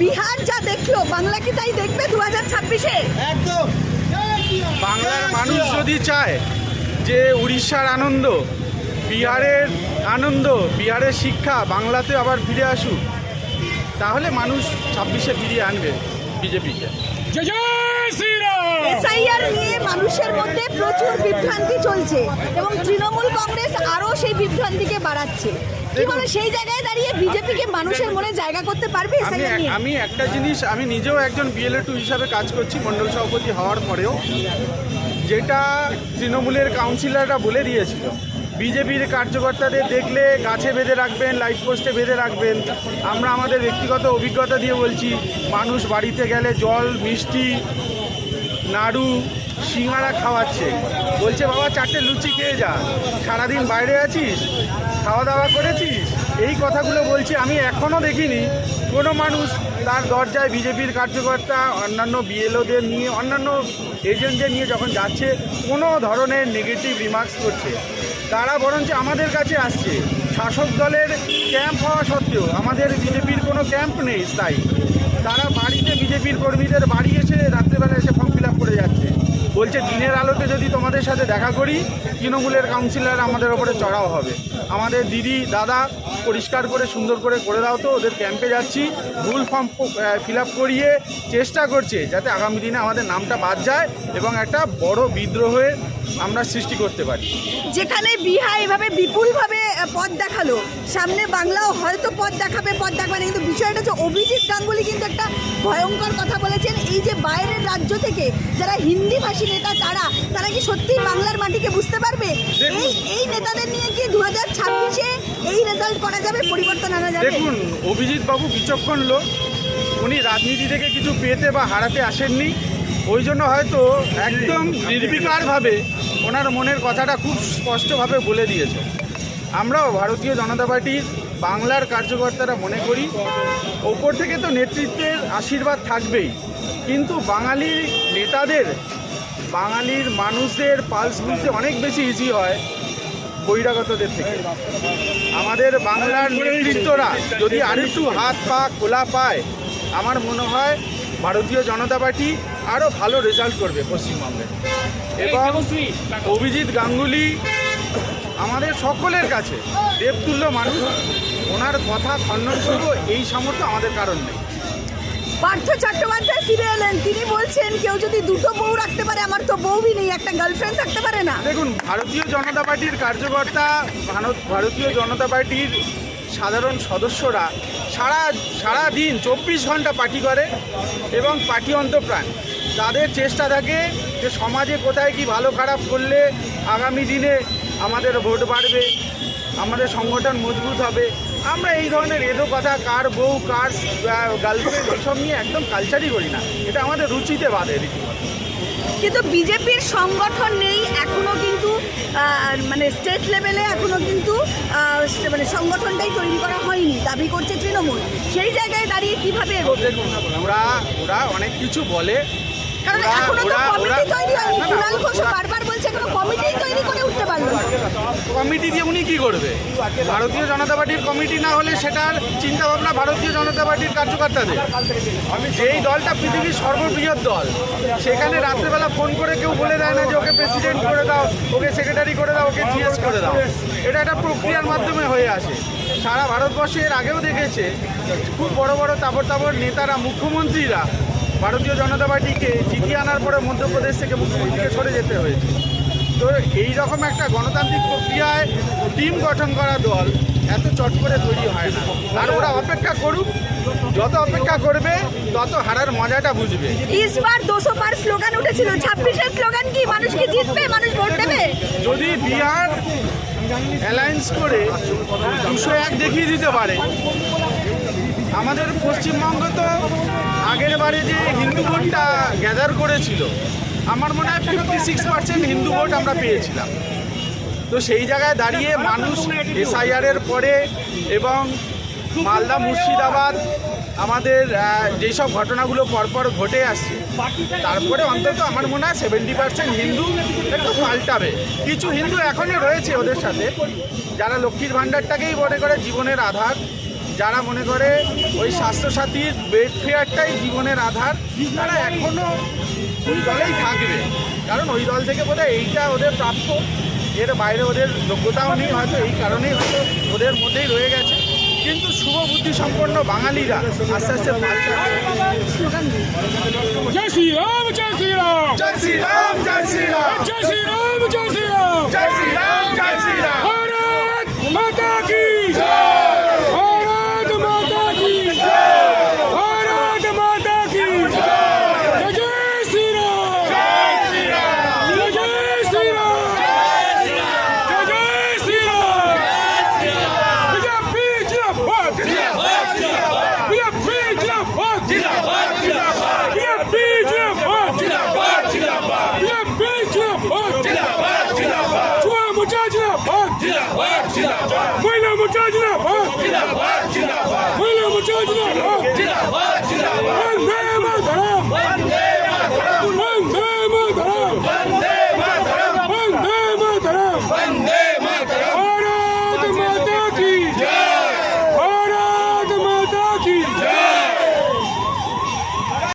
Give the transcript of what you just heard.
বিহার যা দেখল বাংলা কি তাই দেখবে দু হাজার ছাব্বিশে? একদম। বাংলার মানুষ যদি চায় যে উড়িষ্যার আনন্দ বিহারের আনন্দ বিহারের শিক্ষা বাংলাতে আবার ফিরে আসুক তাহলে মানুষ ছাব্বিশে ফিরিয়ে আনবে বিজেপিকে। এসআইআর নিয়ে মানুষের মধ্যে প্রচুর বিভ্রান্তি চলছে এবং তৃণমূল কংগ্রেস আরও সেই বিভ্রান্তিকে বাড়াচ্ছে। কি সেই জায়গায় দাঁড়িয়ে বিজেপিকে মানুষের মনে জায়গা করতে পারবে আমি আমি একটা জিনিস আমি নিজেও একজন বিএলএ টু হিসাবে কাজ করছি মণ্ডল সভাপতি হওয়ার পরেও। যেটা তৃণমূলের কাউন্সিলররা বলে দিয়েছিল বিজেপির কার্যকর্তাদের দেখলে গাছে বেঁধে রাখবেন লাইট পোস্টে বেঁধে রাখবেন। আমরা আমাদের ব্যক্তিগত অভিজ্ঞতা দিয়ে বলছি মানুষ বাড়িতে গেলে জল মিষ্টি নাড়ু, সিঙ্গারা খাওয়াচ্ছে। বলছে, বাবা, চারটে লুচি খেয়ে যা। সারাদিন বাইরে আছিস? খাওয়া দাওয়া করেছিস? এই কথাগুলো বলছি, আমি এখনও দেখিনি। কোনো মানুষ তার দরজায় বিজেপির কার্যকর্তা, অন্যান্য বিএলওদের নিয়ে, অন্যান্য এজেন্টদের নিয়ে যখন যাচ্ছে, কোনো ধরনের নেগেটিভ রিমার্কস করছে। তারা বরঞ্চ আমাদের কাছে আসছে। শাসক দলের ক্যাম্প হওয়া সত্ত্বেও আমাদের বিজেপির কোনো ক্যাম্প নেই, তাই। তারা বাড়িতে বিজেপির কর্মীদের বাড়ি এসে রাত্রেবেলা এসে করে যাচ্ছে। বলছে, দিনের আলোতে যদি তোমাদের সাথে দেখা করি, তৃণমূলের কাউন্সিলর আমাদের ওপরে চড়াও হবে। আমাদের দিদি, দাদা, পরিষ্কার করে, সুন্দর করে করে দাও তো, ওদের ক্যাম্পে যাচ্ছি। ভুল ফর্ম ফিল করিয়ে চেষ্টা করছে, যাতে আগামী দিনে আমাদের নামটা বাদ যায় এবং একটা বড় বিদ্রোহে আমরা সৃষ্টি করতে পারি। যেখানে বিহার এভাবে বিপুলভাবে পথ দেখাল, সামনে বাংলাও হয়তো পথ দেখাবে পথ দেখাবে কিন্তু বিষয়টা হচ্ছে অভিজিৎ গাঙ্গুলি কিন্তু একটা ভয়ঙ্কর কথা বলেছেন। এই যে বাইরের রাজ্য থেকে যারা হিন্দি ভাষী নেতা তারা তারা কি সত্যি বাংলার মাটিকে বুঝতে পারবে? এই এই নেতাদের নিয়ে কি দু হাজার ছাব্বিশে এই রেজাল্ট করা যাবে পরিবর্তন আনা যাবে? দেখুন অভিজিৎ বাবু বিচক্ষণ লোক। উনি রাজনীতি থেকে কিছু পেতে বা হারাতে আসেননি। ওই জন্য হয়তো একদম নির্বিকারভাবে ওনার মনের কথাটা খুব স্পষ্টভাবে বলে দিয়েছে। আমরাও ভারতীয় জনতা পার্টির বাংলার কার্যকর্তারা মনে করি, ওপর থেকে তো নেতৃত্বের আশীর্বাদ থাকবেই। কিন্তু বাঙালি নেতাদের, বাঙালির মানুষদের পালস বুঝতে অনেক বেশি ইজি হয় বহিরাগতদের থেকে। আমাদের বাংলার নেতৃত্বরা যদি আরেকটু হাত পা খোলা পায়, আমার মনে হয় ভারতীয় জনতা পার্টি আরও ভালো রেজাল্ট করবে পশ্চিমবঙ্গে। এবং অভিজিৎ গাঙ্গুলি আমাদের সকলের কাছে, দেবতুল্য মানুষ। ওনার কথা খণ্ডন শুরু এই সামর্থ্য আমাদের কারণ নেই। পার্থ চট্টোপাধ্যায় ফিরে এলেন। তিনি বলছেন কেউ যদি দুটো বউ রাখতে পারে আমার তো বউই নেই একটা গার্লফ্রেন্ড থাকতে পারে না। দেখুন ভারতীয় জনতা পার্টির কার্যকর্তা ভারত ভারতীয় জনতা পার্টির সাধারণ সদস্যরা সারা সারা দিন চব্বিশ ঘণ্টা পার্টি করে এবং পার্টি অন্তপ্রাণ। তাদের চেষ্টা থাকে যে সমাজে কোথায় কি ভালো খারাপ করলে আগামী দিনে আমাদের ভোট বাড়বে আমাদের সংগঠন মজবুত হবে। আমরা এই ধরনের এদো কথা কার বউ কার গার্লফ্রেন্ড এসব নিয়ে একদম কালচারই করি না। এটা আমাদের রুচিতে রীতিমতো। কিন্তু বিজেপির সংগঠন নেই এখনও কিন্তু মানে স্টেট লেভেলে এখনও কিন্তু মানে সংগঠনটাই তৈরি করা হয়নি দাবি করছে তৃণমূল। সেই জায়গায় দাঁড়িয়ে কীভাবে দেখুন ওরা ওরা অনেক কিছু বলে কারণ এখনও তো কমিটি তৈরি হয়নি। কুণাল ঘোষ বারবার বলছে এখনও কমিটি তৈরি করে উঠতে পারল না। কমিটি দিয়ে উনি কি করবে? ভারতীয় জনতা পার্টির কমিটি না হলে সেটার চিন্তা ভাবনা ভারতীয় জনতা পার্টির কার্যকর্তাদের। যেই দলটা পৃথিবীর সর্ববৃহৎ দল সেখানে রাত্রেবেলা ফোন করে কেউ বলে দেয় না যে ওকে প্রেসিডেন্ট করে দাও ওকে সেক্রেটারি করে দাও ওকে জিএস করে দাও। এটা একটা প্রক্রিয়ার মাধ্যমে হয়ে আসে। সারা ভারতবর্ষে এর আগেও দেখেছে খুব বড় বড় তাবর তাবর নেতারা মুখ্যমন্ত্রীরা ভারতীয় জনতা পার্টিকে জিতিয়ে আনার পরে মধ্যপ্রদেশ থেকে মুখ্যমন্ত্রীকে সরে যেতে হয়েছে। তো এই রকম একটা গণতান্ত্রিক প্রক্রিয়ায় টিম গঠন করা দল এত চট করে তৈরি হয় না। আর ওরা অপেক্ষা করুক যত অপেক্ষা করবে তত হারার মজাটা বুঝবে। দুশো পার স্লোগান উঠেছিল ছাব্বিশের স্লোগান কি? মানুষ কি জিতবে? মানুষ ভোট দেবে? যদি বিহার অ্যালায়েন্স করে দুশো এক দেখিয়ে দিতে পারে। আমাদের পশ্চিমবঙ্গ তো আগের যে হিন্দু ভোটটা গ্যাদার করেছিল, আমার মনে হয় fifty six percent Hindu vote আমরা পেয়েছিলাম। তো সেই জায়গায় দাঁড়িয়ে মানুষ এসআইআরের পরে এবং মালদা মুর্শিদাবাদ, আমাদের যেসব ঘটনাগুলো পরপর ঘটে আসছে, তারপরে অন্তত আমার মনে হয় সেভেন্টি পার্সেন্ট হিন্দু একটু পাল্টাবে। কিছু হিন্দু এখনই রয়েছে ওদের সাথে, যারা লক্ষ্মীর ভাণ্ডারটাকেই মনে করে জীবনের আধার। যারা মনে করে ওই স্বাস্থ্যসাথীর বেড ফেয়ারটাই জীবনের আধার তারা এখনও ওই দলেই থাকবে। কারণ ওই দল থেকে বোধহয় এইটা ওদের প্রাপ্য। এর বাইরে ওদের যোগ্যতাও নেই হয়তো এই কারণেই হয়তো ওদের মধ্যেই রয়ে গেছে। কিন্তু শুভ বুদ্ধি সম্পন্ন বাঙালিরা আস্তে আস্তে জয় জয় জয় জয় 站起来，跑！起来，跑！起来，跑！为了我们站起来，跑！起来，跑！